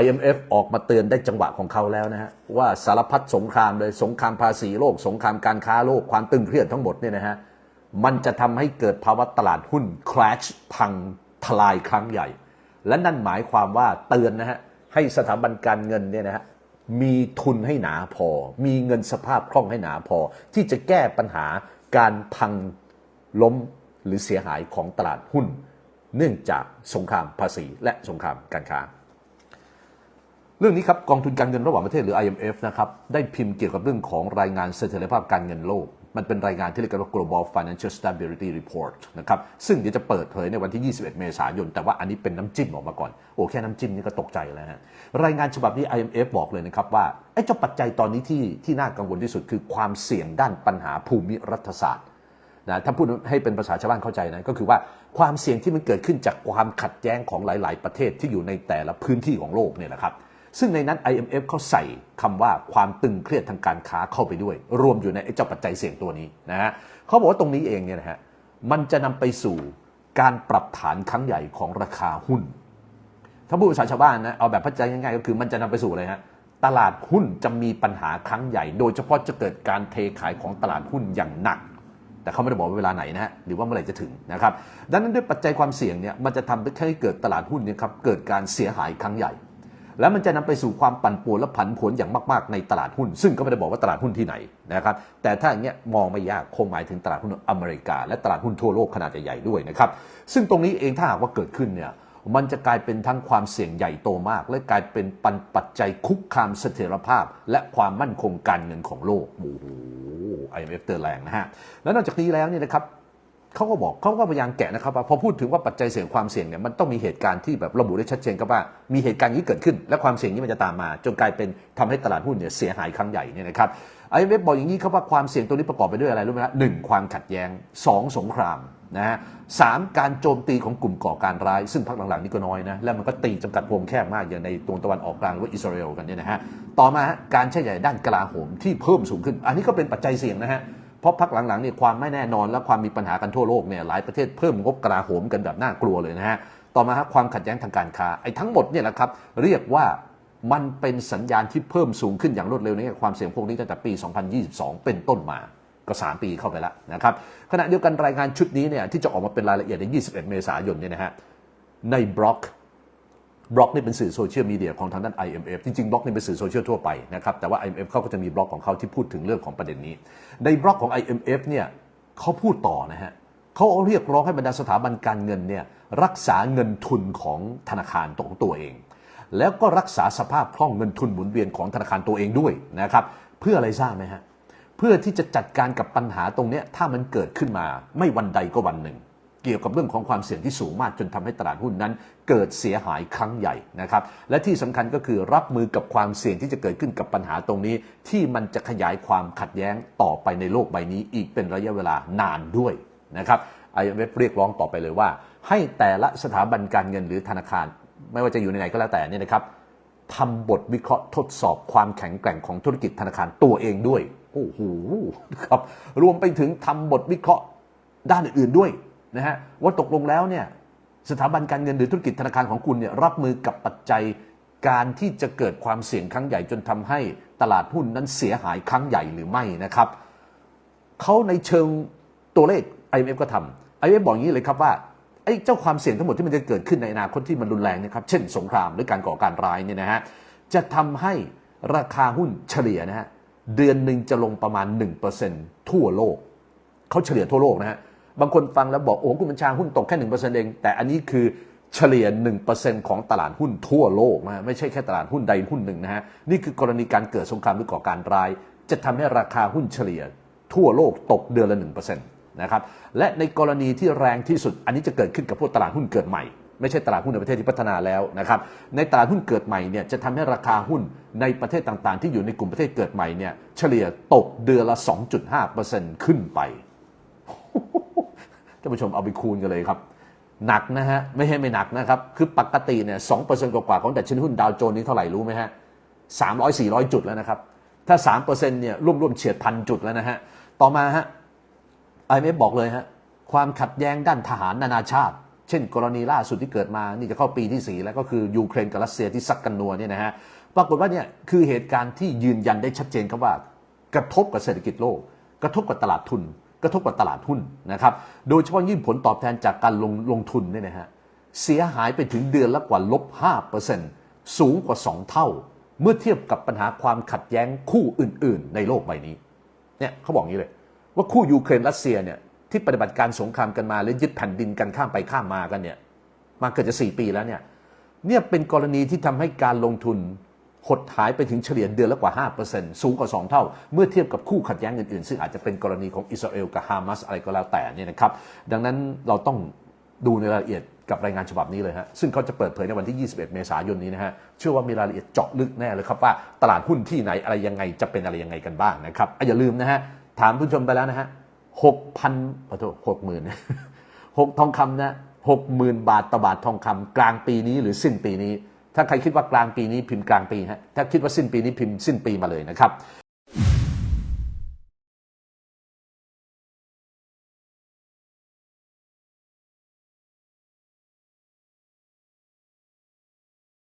IMF ออกมาเตือนได้จังหวะของเขาแล้วนะฮะว่าสารพัดสงครามเลยสงครามภาษีโลก สงครามการค้าโลกความตึงเครียดทั้งหมดเนี่ยนะฮะมันจะทำให้เกิดภาวะตลาดหุ้น crash พังทลายครั้งใหญ่ และนั่นหมายความว่าเตือนนะฮะให้สถาบันการเงินเนี่ยนะฮะมีทุนให้หนาพอ มีเงินสภาพคล่องให้หนาพอ ที่จะแก้ปัญหาการพังล้มหรือเสียหายของตลาดหุ้น เนื่องจากสงครามภาษีและสงครามการค้า เรื่องนี้ครับกองทุนการเงินระหว่างประเทศหรือ IMF นะครับได้พิมพ์เกี่ยวกับเรื่องของรายงานเสถียรภาพการเงินโลก มันเป็นรายงานที่เรียกกันว่า Global Financial Stability Report นะครับซึ่งเดี๋ยวจะเปิดเผยในวันที่ 21 เมษายน แต่ว่าอันนี้เป็นน้ำจิ้มออกมาก่อน โอ้แค่น้ำจิ้มนี่ก็ตกใจแล้วฮะรายงานฉบับนี้ IMF บอกเลยนะครับว่าไอ้เจ้าปัจจัยตอนนี้ที่ที่น่ากังวลที่สุดคือความเสี่ยงด้านปัญหาภูมิรัฐศาสตร์นะถ้าพูดให้เป็นภาษาชาวบ้านเข้าใจนะก็คือว่าความเสี่ยงที่มันเกิดขึ้นจากความขัดแย้งของหลาย ๆ ประเทศที่อยู่ในแต่ละพื้นที่ของโลกเนี่ยนะครับ ซึ่งในนั้น IMF เขาใส่คำว่าความตึงเครียดทางการค้าเข้าไปด้วย รวมอยู่ในเจ้าปัจจัยเสี่ยงตัวนี้นะฮะเขาบอกว่าตรงนี้เองเนี่ยนะฮะมันจะนำไปสู่การปรับฐานครั้งใหญ่ของราคาหุ้น ถ้าพูดภาษาชาวบ้านนะเอาแบบพัฒนาง่ายๆก็คือมันจะนำไปสู่อะไรฮะตลาดหุ้นจะมีปัญหาครั้งใหญ่ โดยเฉพาะจะเกิดการเทขายของตลาดหุ้นอย่างหนัก แต่เขาไม่ได้บอกว่าเวลาไหนนะฮะหรือว่าเมื่อไหร่จะถึงนะครับดังนั้นด้วยปัจจัยความเสี่ยงเนี่ยมันจะทำให้เกิดตลาดหุ้นเนี่ยครับเกิดการเสียหายครั้งใหญ่ แล้วมันจะนำไปสู่ความปั่นป่วนและผันผวนอย่างมาก ๆ ในตลาดหุ้น ซึ่งก็ไม่ได้บอกว่าตลาดหุ้นที่ไหนนะครับ แต่ถ้าอย่างเงี้ยมองไม่ยากคงหมายถึงตลาดหุ้นอเมริกา และตลาดหุ้นทั่วโลกขนาดใหญ่ๆด้วยนะครับ ซึ่งตรงนี้เองถ้าหากว่าเกิดขึ้นเนี่ยมันจะกลายเป็นทั้งความเสี่ยงใหญ่โตมาก และกลายเป็นปันปัจจัยคุกคามเสถียรภาพ และความมั่นคงการเงินของโลกโอ้โห IMF เตือนแรงนะฮะ แล้วนอกจากนี้แล้วเนี่ยนะครับ เขาก็บอกเขาก็พยายามแกะนะครับว่าพอพูดถึงว่าปัจจัยเสี่ยงความเสี่ยงเนี่ยมันต้องมีเหตุการณ์ที่แบบระบุได้ชัดเจนครับว่ามีเหตุการณ์นี้เกิดขึ้น และความเสี่ยงนี้มันจะตามมา จนกลายเป็นทำให้ตลาดหุ้นเนี่ยเสียหายครั้งใหญ่เนี่ยนะครับไอ้เอฟบบอกอย่างนี้ครับว่าความเสี่ยงตัวนี้ประกอบไปด้วยอะไรรู้ไหมครับหนึ่งความขัดแย้งสองสงครามนะฮะสามการโจมตีของกลุ่มก่อการร้าย ซึ่งพักหลังๆนี่ก็น้อยนะ แล้วมันก็ตีจำกัดวงแคบมากอย่างในตรงตะวันออกกลางหรือว่าอิสราเอลกันเนี่ยนะฮะต่อมาการใช้ใหญ่ด้านกลาโหมที่เพิ่มสูงขึ้น อันนี้ก็เป็นปัจจัยเสี่ยงนะฮะ เพราะพักหลังๆเนี่ยความไม่แน่นอนและความมีปัญหากันทั่วโลกเนี่ยหลายประเทศเพิ่มงบกลาโหมกันแบบน่ากลัวเลยนะฮะต่อมาฮะความขัดแย้งทางการค้าไอ้ทั้งหมดเนี่ยแหละครับเรียกว่ามันเป็นสัญญาณที่เพิ่มสูงขึ้นอย่างรวดเร็วในความเสี่ยงพวกนี้ตั้งแต่ปี 2022 เป็นต้นมาก็ 3 ปีเข้าไปแล้วนะครับขณะเดียวกันรายงานชุดนี้เนี่ยที่จะออกมาเป็นรายละเอียดใน 21 เมษายนเนี่ยนะฮะในบล็อก บล็อกนี่เป็นสื่อโซเชียลมีเดียของทางด้าน IMF จริงๆบล็อกนี่เป็นสื่อโซเชียลทั่วไปนะครับแต่ว่า IMF เขาก็จะมีบล็อกของเขาที่พูดถึงเรื่องของประเด็นนี้ ในบล็อกของ IMF เนี่ยเขาพูดต่อนะฮะเขาเรียกร้องให้บรรดาสถาบันการเงินเนี่ยรักษาเงินทุนของธนาคารของตัวเอง แล้วก็รักษาสภาพคล่องเงินทุนหมุนเวียนของธนาคารตัวเองด้วยนะครับเพื่ออะไรทราบไหมฮะเพื่อที่จะจัดการกับปัญหาตรงเนี้ยถ้ามันเกิดขึ้นมาไม่วันใดก็วันหนึ่ง กี่ยวกับเรื่องของความเสี่ยงที่สูงมากจนทำให้ตลาดหุ้นนั้น เกิดเสียหายครั้งใหญ่นะครับและที่สำคัญก็คือรับมือกับความเสี่ยงที่จะเกิดขึ้นกับปัญหาตรงนี้ ที่มันจะขยายความขัดแย้งต่อไปในโลกใบนี้ อีกเป็นระยะเวลานานด้วยนะครับ IMF เรียกร้องต่อไปเลยว่า ให้แต่ละสถาบันการเงินหรือธนาคาร ไม่ว่าจะอยู่ในไหนก็แล้วแต่เนี่ยนะครับทำบทวิเคราะห์ทดสอบความแข็งแกร่งของธุรกิจธนาคารตัวเองด้วยโอ้โหครับรวมไปถึงทำบทวิเคราะห์ด้านอื่นๆด้วย นะฮะว่าตกลงแล้วเนี่ยสถาบันการเงินหรือธุรกิจธนาคารของคุณเนี่ยรับมือกับปัจจัยการที่จะเกิดความเสี่ยงครั้งใหญ่จนทำให้ตลาดหุ้นนั้นเสียหายครั้งใหญ่หรือไม่นะครับเขาในเชิงตัวเลข IMF ก็ทำ IMF บอกอย่างนี้เลยครับว่าไอ้เจ้าความเสี่ยงทั้งหมดที่มันจะเกิดขึ้นในอนาคตที่มันรุนแรงนะครับ เช่นสงครามหรือการก่อการร้ายเนี่ยนะฮะจะทำให้ราคาหุ้นเฉลี่ยนะฮะเดือนหนึ่งจะลงประมาณ 1%ทั่วโลกเขาเฉลี่ยทั่วโลกนะฮะ บางคนฟังแล้วบอกโอ้คุณบัญชาหุ้นตกแค่หนึ่งเปอร์เซ็นต์เอง แต่อันนี้คือเฉลี่ยหนึ่งเปอร์เซ็นต์ของตลาดหุ้นทั่วโลกนะไม่ใช่แค่ตลาดหุ้นใดหุ้นหนึ่งนะฮะนี่คือกรณีการเกิดสงครามหรือก่อการร้าย จะทำให้ราคาหุ้นเฉลี่ยทั่วโลกตกเดือนละหนึ่งเปอร์เซ็นต์นะครับและในกรณีที่แรงที่สุด อันนี้จะเกิดขึ้นกับพวกตลาดหุ้นเกิดใหม่ไม่ใช่ตลาดหุ้นในประเทศที่พัฒนาแล้วนะครับในตลาดหุ้นเกิดใหม่เนี่ยจะทำให้ราคาหุ้นในประเทศต่างๆ ที่อยู่ในกลุ่มประเทศเกิดใหม่เนี่ยเฉลี่ยตกเดือนละ 2.5%ขึ้นไป ท่านผู้ชมเอาไปคูณกันเลยครับ หนักนะฮะ ไม่ใช่ไม่หนักนะครับ คือปกติเนี่ยสองเปอร์เซ็นต์กว่าของแต่ชนิดหุ้นดาวโจนส์นี้เท่าไหร่รู้ไหมฮะสามร้อยสี่ร้อยจุดแล้วนะครับ ถ้าสามเปอร์เซ็นต์เนี่ยร่วมๆเฉียดพันจุดแล้วนะฮะ ต่อมาฮะ IMF บอกเลยฮะความขัดแย้งด้านทหารนานาชาติ เช่น กรณีล่าสุดที่เกิดมานี่จะเข้าปีที่ 4 แล้วก็คือยูเครนกับรัสเซียที่ซักกันนัวเนี่ยนะฮะปรากฏว่าเนี่ยคือเหตุการณ์ที่ยืนยันได้ชัดเจนครับว่ากระทบกับเศรษฐกิจโลก กระทบกับตลาดทุน กระทบกับตลาดหุ้นนะครับ โดยเฉพาะยิ่งผลตอบแทนจากการลงลงทุนเนี่ยนะฮะเสียหายไปถึงเดือนละกว่าลบ 5%สูงกว่า 2 เท่า เมื่อเทียบกับปัญหาความขัดแย้งคู่อื่น ๆ ในโลกใบนี้เนี่ยเขาบอกงี้เลย ว่าคู่ยูเครนรัสเซียเนี่ยที่ปฏิบัติการสงครามกันมาและยึดแผ่นดินกันข้ามไปข้ามมากันเนี่ยมาเกือบจะ 4 ปีแล้วเนี่ยเนี่ยเป็นกรณีที่ทำให้การลงทุน หดหายไปถึงเฉลี่ยเดือนละกว่า 5%สูงกว่า 2 เท่า เมื่อเทียบกับคู่ขัดแย้งอื่นๆ ซึ่งอาจจะเป็นกรณีของอิสราเอลกับฮามาสอะไรก็แล้วแต่เนี่ยนะครับ ดังนั้นเราต้องดูในรายละเอียดกับรายงานฉบับนี้เลยฮะ ซึ่งเขาจะเปิดเผยในวันที่ 21 เมษายนนี้นะฮะ เชื่อว่ามีรายละเอียดเจาะลึกแน่เลยครับว่าตลาดหุ้นที่ไหนอะไรยังไงจะเป็นอะไรยังไงกันบ้างนะครับอย่าลืมนะฮะ ถามผู้ชมไปแล้วนะฮะหกพันขอโทษหกหมื่นหกทองคำนะหกหมื่นบาทต่อบาททองคำกลางปีนี้หรือสิ้นปีนี้ ถ้าใครคิดว่ากลางปีนี้พิมพ์กลางปีฮะถ้าคิดว่าสิ้นปีนี้พิมพ์สิ้นปีมาเลยนะครับ